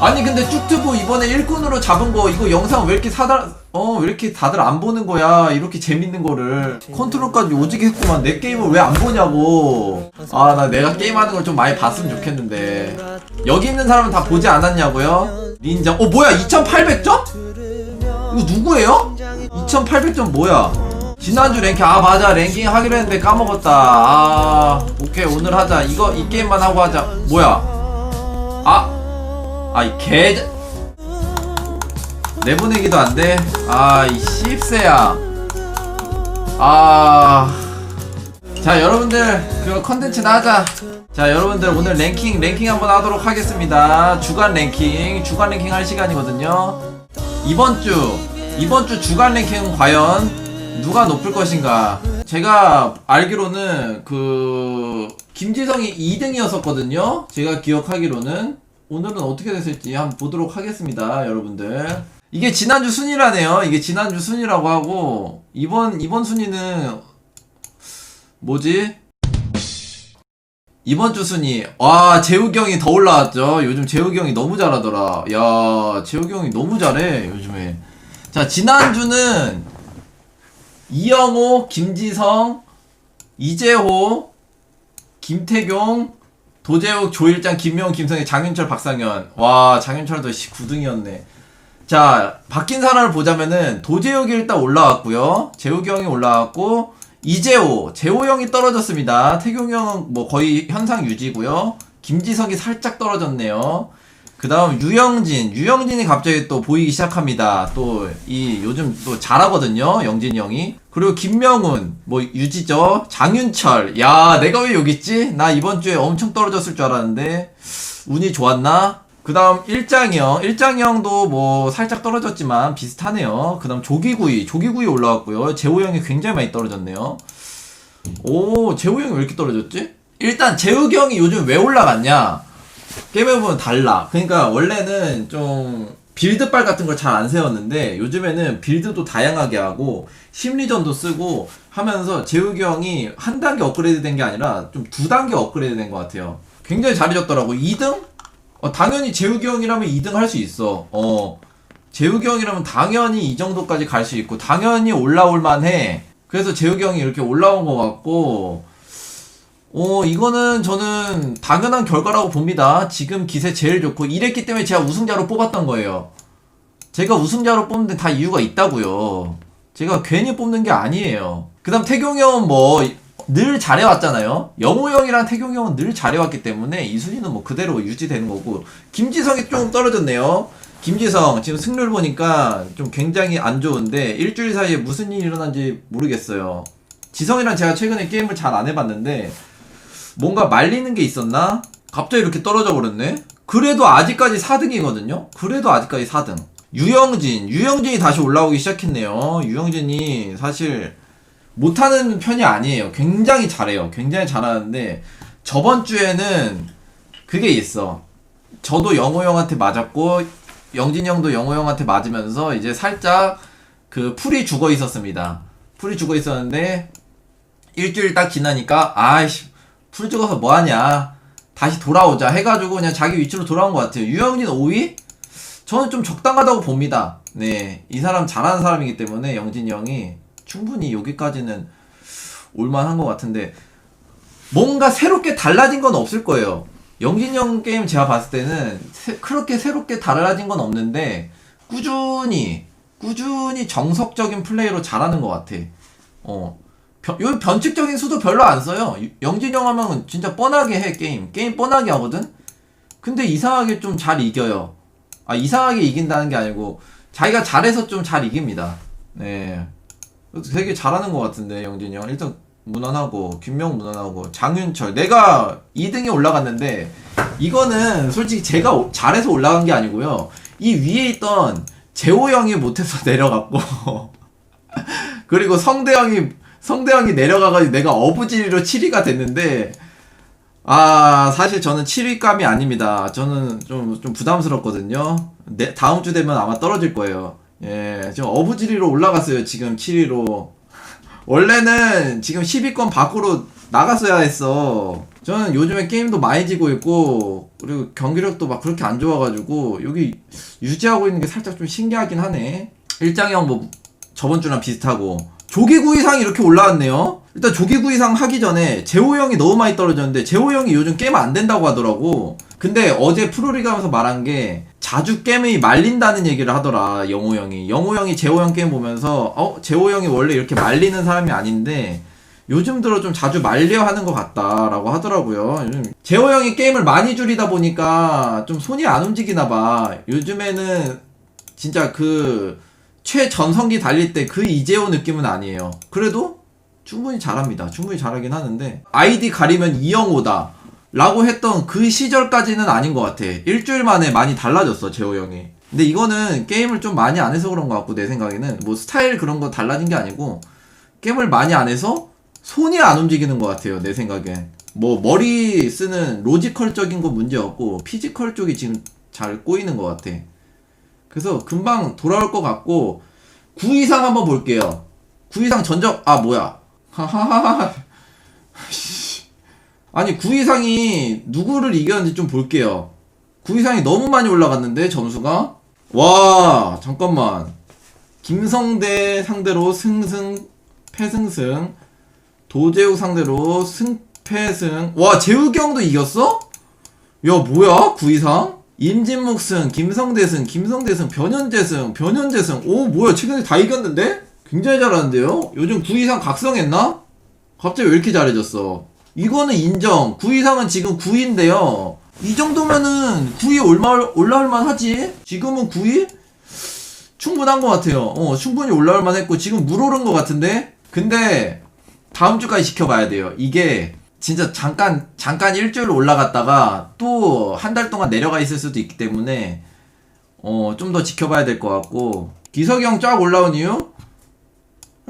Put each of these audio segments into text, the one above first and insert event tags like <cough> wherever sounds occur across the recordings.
아니 근데 쭉튜브 이번에 1군으로 잡은 거 이거 영상 왜 이렇게 사달 어왜 이렇게 다들 안 보는 거야? 이렇게 재밌는 거를. 컨트롤까지 오지게 했구만. 내 게임을 왜 안 보냐고. 아 나 내가 게임하는 걸 좀 많이 봤으면 좋겠는데. 여기 있는 사람은 다 보지 않았냐고요? 닌자. 어 뭐야? 2800점? 이거 누구예요? 2800점 뭐야? 지난주 랭킹. 아 맞아. 랭킹 하기로 했는데 까먹었다. 아 오케이. 오늘 하자. 이거 이 게임만 하고 하자. 뭐야? 아 아이 개 내보내기도 안 돼? 아, 이 씹새야. 아. 자, 여러분들, 그 컨텐츠나 하자. 자, 여러분들, 오늘 랭킹, 랭킹 한번 하도록 하겠습니다. 주간 랭킹, 주간 랭킹 할 시간이거든요. 이번 주, 이번 주 주간 랭킹은 과연 누가 높을 것인가? 제가 알기로는 그, 김지성이 2등이었었거든요. 제가 기억하기로는. 오늘은 어떻게 됐을지 한번 보도록 하겠습니다, 여러분들. 이게 지난주 순위라네요. 이게 지난주 순위라고 하고 이번 이번 순위는 뭐지? 이번 주 순위. 와, 재욱이 형이 더 올라왔죠. 요즘 형이 너무 잘하더라. 야, 형이 너무 잘해, 요즘에. 자, 지난주는 이영호, 김지성, 이재호, 김태경, 도재욱, 조일장, 김명훈, 김성희, 장윤철, 박상현. 와, 장윤철도 9등이었네. 자, 바뀐 사람을 보자면은 도재욱이 일단 올라왔고요. 재욱이 형이 올라왔고 이재호, 재호 형이 떨어졌습니다. 태경 형은 뭐 거의 현상 유지고요. 김지석이 살짝 떨어졌네요. 그 다음 유영진, 유영진이 갑자기 또 보이기 시작합니다. 또 이 요즘 또 잘하거든요. 영진이 형이. 그리고 김명훈, 뭐 유지죠. 장윤철. 야, 내가 왜 여기 있지? 나 이번 주에 엄청 떨어졌을 줄 알았는데 운이 좋았나? 그 다음 일장형 일장형도 뭐 살짝 떨어졌지만 비슷하네요 그 다음 조기구이 조기구이 올라왔고요 재호형이 굉장히 많이 떨어졌네요 오 재호형이 왜 이렇게 떨어졌지? 일단 형이 요즘 왜 올라갔냐 게임해보면 달라 그러니까 원래는 좀 빌드빨 같은 걸 잘 안 세웠는데 요즘에는 빌드도 다양하게 하고 심리전도 쓰고 하면서 재욱이 형이 한 단계 업그레이드 된 게 아니라 좀 두 단계 업그레이드 된 것 같아요 굉장히 잘해줬더라고 2등? 어, 당연히 재욱이 형이라면 2등 할 수 있어. 어. 재욱이 형이라면 당연히 이 정도까지 갈 수 있고, 당연히 올라올 만해. 그래서 재욱이 형이 이렇게 올라온 것 같고, 어, 이거는 저는 당연한 결과라고 봅니다. 지금 기세 제일 좋고, 이랬기 때문에 제가 우승자로 뽑았던 거예요. 제가 우승자로 뽑는 데 다 이유가 있다고요. 제가 괜히 뽑는 게 아니에요. 그 다음 태경이 형은 뭐, 늘 잘해왔잖아요. 영호 형이랑 태경이 형은 늘 잘해왔기 때문에 이 순위는 뭐 그대로 유지되는 거고 김지성이 좀 떨어졌네요. 김지성 지금 승률 보니까 좀 굉장히 안 좋은데 일주일 사이에 무슨 일이 일어난지 모르겠어요. 지성이랑 제가 최근에 게임을 잘 안 해봤는데 뭔가 말리는 게 있었나? 갑자기 이렇게 떨어져 버렸네. 그래도 아직까지 4등이거든요. 그래도 아직까지 4등. 유영진, 유영진이 다시 올라오기 시작했네요. 유영진이 사실 못하는 편이 아니에요. 굉장히 잘해요. 굉장히 잘하는데 저번 주에는 그게 있어. 저도 영호 형한테 맞았고 영진 형도 영호 형한테 맞으면서 이제 살짝 그 풀이 죽어 있었습니다. 풀이 죽어 있었는데 일주일 딱 지나니까 아이씨 풀 죽어서 뭐하냐 다시 돌아오자 해가지고 그냥 자기 위치로 돌아온 것 같아요. 유영진 5위? 저는 좀 적당하다고 봅니다. 네, 이 사람 잘하는 사람이기 때문에 영진이 형이 충분히 여기까지는 올만한 것 같은데 뭔가 새롭게 달라진 건 없을 거예요. 영진이 형 게임 제가 봤을 때는 새- 그렇게 새롭게 달라진 건 없는데 꾸준히 꾸준히 정석적인 플레이로 잘하는 것 같아. 어. 변, 요 변칙적인 수도 별로 안 써요. 형 하면 진짜 뻔하게 해 게임. 게임 뻔하게 하거든. 근데 이상하게 좀 잘 이겨요. 아 이상하게 이긴다는 게 아니고 자기가 잘해서 좀 잘 이깁니다. 네. 되게 잘하는 것 같은데 영진이 형 일단 무난하고 김명 무난하고 장윤철 내가 2등에 올라갔는데 이거는 솔직히 제가 오- 잘해서 올라간 게 아니고요 이 위에 있던 재호 형이 못해서 <laughs> 내려갔고 그리고 성대 형이 성대 형이 내려가가지고 내가 어부지리로 7위가 됐는데 아 사실 저는 7위감이 아닙니다 저는 좀 좀 부담스럽거든요 네, 다음 주 되면 아마 떨어질 거예요 예, 지금 어부지리로 올라갔어요. 지금 7위로. 원래는 지금 10위권 밖으로 나갔어야 했어. 저는 요즘에 게임도 많이 지고 있고 그리고 경기력도 막 그렇게 안 좋아가지고 여기 유지하고 있는 게 살짝 좀 신기하긴 하네. 일장형 뭐 저번 주랑 비슷하고 조기구 이상이 이렇게 올라왔네요. 일단 조기구 이상 하기 전에 재호 형이 너무 많이 떨어졌는데 재호 형이 요즘 게임 안 된다고 하더라고. 근데 어제 프로리그 하면서 말한 게 자주 게임이 말린다는 얘기를 하더라 영호 형이. 영호 형이 재호 형 게임 보면서 어 재호 형이 원래 이렇게 말리는 사람이 아닌데 요즘 들어 좀 자주 말려 하는 것 같다라고 하더라고요. 요즘 재호 형이 게임을 많이 줄이다 보니까 좀 손이 안 움직이나 봐. 요즘에는 진짜 그 최전성기 달릴 때 그 이재호 느낌은 아니에요. 그래도 충분히 잘합니다. 충분히 잘하긴 하는데 아이디 가리면 이영호다. 라고 했던 그 시절까지는 아닌 것 같아. 일주일 만에 많이 달라졌어, 재호 형이. 근데 이거는 게임을 좀 많이 안 해서 그런 것 같고, 내 생각에는. 뭐 스타일 그런 거 달라진 게 아니고, 게임을 많이 안 해서 손이 안 움직이는 것 같아요, 내 생각엔. 뭐 머리 쓰는 로지컬적인 건 문제 없고, 피지컬 쪽이 지금 잘 꼬이는 것 같아. 그래서 금방 돌아올 것 같고, 9 이상 한번 볼게요. 9 이상 전적, 아, 뭐야. <laughs> 아니 9 이상이 누구를 이겼는지 좀 볼게요. 9 이상이 너무 많이 올라갔는데 점수가 와 잠깐만 김성대 상대로 승승 패승승 도재욱 상대로 승패승 와 재욱이 형도 이겼어? 야 뭐야 9 이상? 임진묵 승 김성대 승 김성대 승 변현재 승 변현재 승 오 뭐야 최근에 다 이겼는데? 굉장히 잘하는데요? 요즘 9 이상 각성했나? 갑자기 왜 이렇게 잘해졌어? 이거는 인정. 9 이상은 지금 9위인데요. 이 정도면은 9위 올라올, 올라올만 하지? 지금은 9위? 충분한 것 같아요. 어, 충분히 올라올만 했고, 지금 물 오른 것 같은데? 근데, 다음 주까지 지켜봐야 돼요. 이게, 진짜 잠깐, 잠깐 일주일 올라갔다가, 또 한 달 동안 내려가 있을 수도 있기 때문에, 어, 좀 더 지켜봐야 될 것 같고, 기석이 형 쫙 올라온 이유?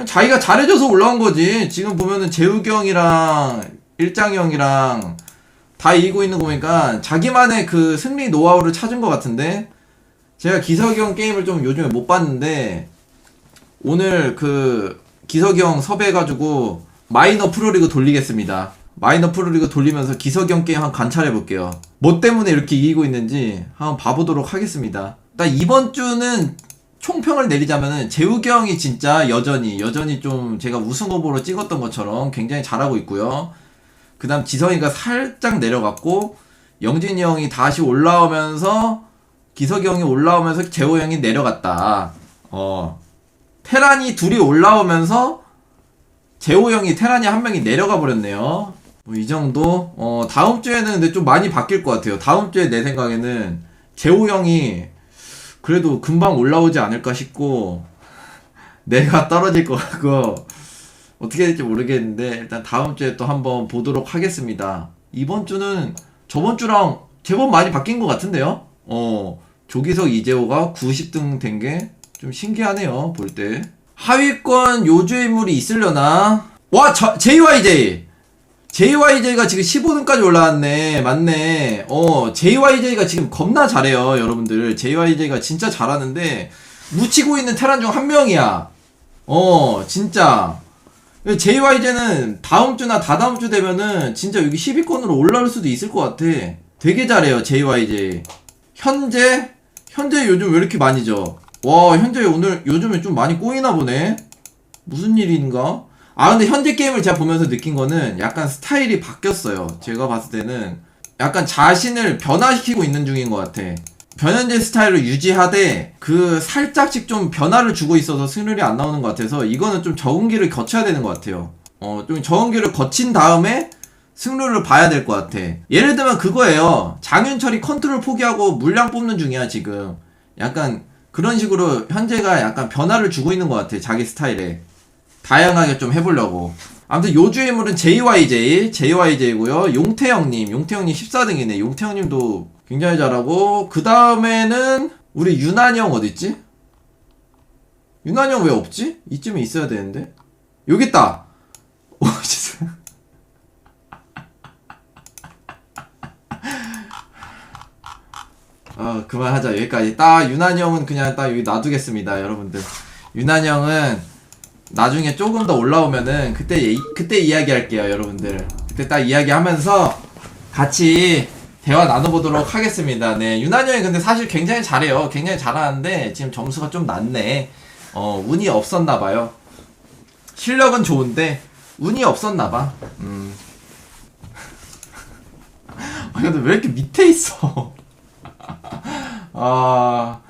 자기가 잘해줘서 올라온 거지. 지금 보면은 재욱이 형이랑 일장이 형이랑 다 이기고 있는 거 보니까 자기만의 그 승리 노하우를 찾은 것 같은데 제가 기석이 형 게임을 좀 요즘에 못 봤는데 오늘 그 기석이 형 섭외해가지고 마이너 프로리그 돌리겠습니다. 마이너 프로리그 돌리면서 형 게임 한번 관찰해 볼게요. 뭐 때문에 이렇게 이기고 있는지 한번 봐보도록 하겠습니다. 일단 이번 주는 총평을 내리자면은 재욱이 형이 진짜 여전히 여전히 좀 제가 우승 후보로 찍었던 것처럼 굉장히 잘하고 있고요. 그다음 지성이가 살짝 내려갔고 영진이 형이 다시 올라오면서 기석이 형이 올라오면서 재호 형이 내려갔다. 어 테란이 둘이 올라오면서 재호 형이 테란이 한 명이 내려가 버렸네요. 뭐 이 정도. 어 다음 주에는 근데 좀 많이 바뀔 것 같아요. 다음 주에 내 생각에는 재호 형이 그래도 금방 올라오지 않을까 싶고 내가 <laughs> 떨어질 것 같고 어떻게 될지 모르겠는데 일단 다음 주에 또 한번 보도록 하겠습니다. 이번 주는 저번 주랑 제법 많이 바뀐 것 같은데요. 어 조기석 이재호가 90등 된 게 좀 신기하네요. 볼 때. 하위권 요주 인물이 있으려나? 와 저, JYJ JYJ가 지금 15등까지 올라왔네. 맞네. 어, JYJ가 지금 겁나 잘해요, 여러분들. JYJ가 진짜 잘하는데, 묻히고 있는 테란 중 한 명이야. 어, 진짜. JYJ는 다음 주나 다다음 주 되면은 진짜 여기 10위권으로 올라올 수도 있을 것 같아. 되게 잘해요, JYJ. 현재, 현재 요즘 왜 이렇게 많이 져? 와, 현재 오늘, 요즘에 좀 많이 꼬이나 보네? 무슨 일인가? 아 근데 현재 게임을 제가 보면서 느낀 거는 약간 스타일이 바뀌었어요. 제가 봤을 때는 약간 자신을 변화시키고 있는 중인 것 같아. 변현재 스타일을 유지하되 그 살짝씩 좀 변화를 주고 있어서 승률이 안 나오는 것 같아서 이거는 좀 적응기를 거쳐야 되는 것 같아요. 어 좀 적응기를 거친 다음에 승률을 봐야 될 것 같아. 예를 들면 그거예요. 장윤철이 컨트롤 포기하고 물량 뽑는 중이야 지금. 약간 그런 식으로 현재가 약간 변화를 주고 있는 것 같아 자기 스타일에. 다양하게 좀 해보려고. 아무튼 요주의 인물은 JYJ, JYJ고요. 용태형님, 용태형님 14등이네. 용태형님도 굉장히 잘하고 그 다음에는 우리 유난이 형 어딨지? 유난이 형왜 없지? 이쯤에 있어야 되는데. 여기 있다. <laughs> 오 진짜. 아 그만하자 여기까지. 딱 유난이 형은 그냥 딱 여기 놔두겠습니다, 여러분들. 유난이 형은 나중에 조금 더 올라오면은 그때 이- 그때 이야기할게요 여러분들 그때 딱 이야기하면서 같이 대화 나눠보도록 하겠습니다. 네, 유난히 형이 근데 사실 굉장히 잘해요. 굉장히 잘하는데 지금 점수가 좀 낮네. 어, 운이 없었나봐요. 실력은 좋은데 운이 없었나봐. 음. <laughs> 아, 근데 왜 이렇게 밑에 있어? <laughs> 아,